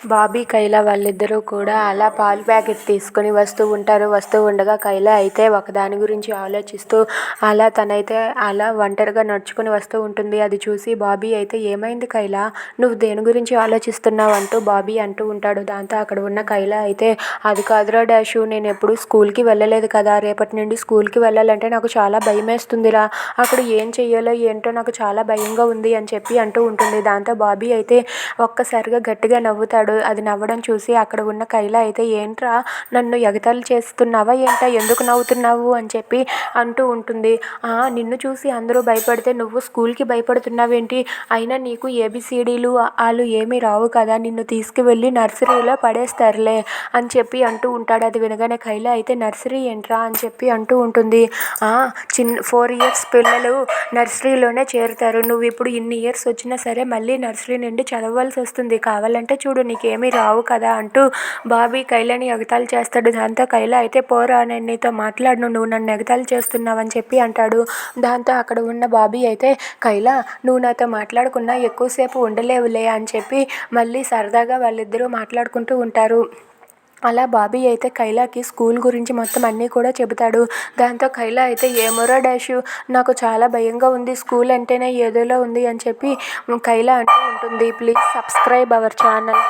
బాబీ కైలా వాళ్ళిద్దరూ కూడా అలా పాలు ప్యాకెట్ తీసుకొని వస్తూ ఉంటారు. వస్తూ ఉండగా కైలా అయితే ఒకదాని గురించి ఆలోచిస్తూ అలా తనైతే అలా ఒంటరిగా నడుచుకుని వస్తూ ఉంటుంది. అది చూసి బాబీ అయితే ఏమైంది కైలా? నువ్వు దేని గురించి ఆలోచిస్తున్నావు? అంటూ బాబీ అంటూ ఉంటాడు. దాంతో అక్కడ ఉన్న కైలా అయితే అది కాదురా డాషు నేను ఎప్పుడు స్కూల్కి వెళ్ళలేదు కదా. రేపటి నుండి స్కూల్కి వెళ్ళాలంటే నాకు చాలా భయం వేస్తుందిరా అక్కడ ఏం చెయ్యాలో ఏంటో నాకు చాలా భయంగా ఉంది అని చెప్పి అంటూ ఉంటుంది. దాంతో బాబీ అయితే ఒక్కసారిగా గట్టిగా నవ్వుతాడు. అది నవ్వడం చూసి అక్కడ ఉన్న కైల అయితే ఏంట్రా నన్ను ఎగతాళి చేస్తున్నావా? ఏంటా ఎందుకు నవ్వుతున్నావు? అని చెప్పి అంటూ ఉంటుంది. "ఆ, నిన్ను చూసి అందరూ భయపడితే నువ్వు స్కూల్కి భయపడుతున్నావేంటి? అయినా నీకు ఏబిసిడీలు వాళ్ళు ఏమీ రావు కదా. నిన్ను తీసుకువెళ్ళి నర్సరీలో పడేస్తారులే అని చెప్పి అంటూ ఉంటాడు. అది వినగానే కైల అయితే నర్సరీ ఏంట్రా? అని చెప్పి అంటూ ఉంటుంది. "ఆ, చిన్న ఫోర్ ఇయర్స్ పిల్లలు నర్సరీలోనే చేరుతారు. నువ్వు ఇప్పుడు ఇన్ని ఇయర్స్ వచ్చినా సరే మళ్ళీ నర్సరీ నుండి చదవాల్సి వస్తుంది. కావాలంటే చూడు నీకు నీకేమీ రావు కదా అంటూ బాబీ కైలాని ఎగతాళి చేస్తాడు. దాంతో కైలా అయితే పోరా నేను నీతో మాట్లాడను నువ్వు నన్ను ఎగతాళి చేస్తున్నావని చెప్పి అంటాడు. దాంతో అక్కడ ఉన్న బాబీ అయితే కైలా నువ్వు నాతో మాట్లాడుకున్నా ఎక్కువసేపు ఉండలేవులే అని చెప్పి మళ్ళీ సరదాగా వాళ్ళిద్దరూ మాట్లాడుకుంటూ ఉంటారు. అలా బాబీ అయితే కైలాకి స్కూల్ గురించి మొత్తం అన్నీ కూడా చెబుతాడు. దాంతో కైలా అయితే ఏమోరా డాషు నాకు చాలా భయంగా ఉంది. స్కూల్ అంటేనే ఏదోలా ఉంది అని చెప్పి కైలా అంటూ ఉంటుంది. Please subscribe our channel.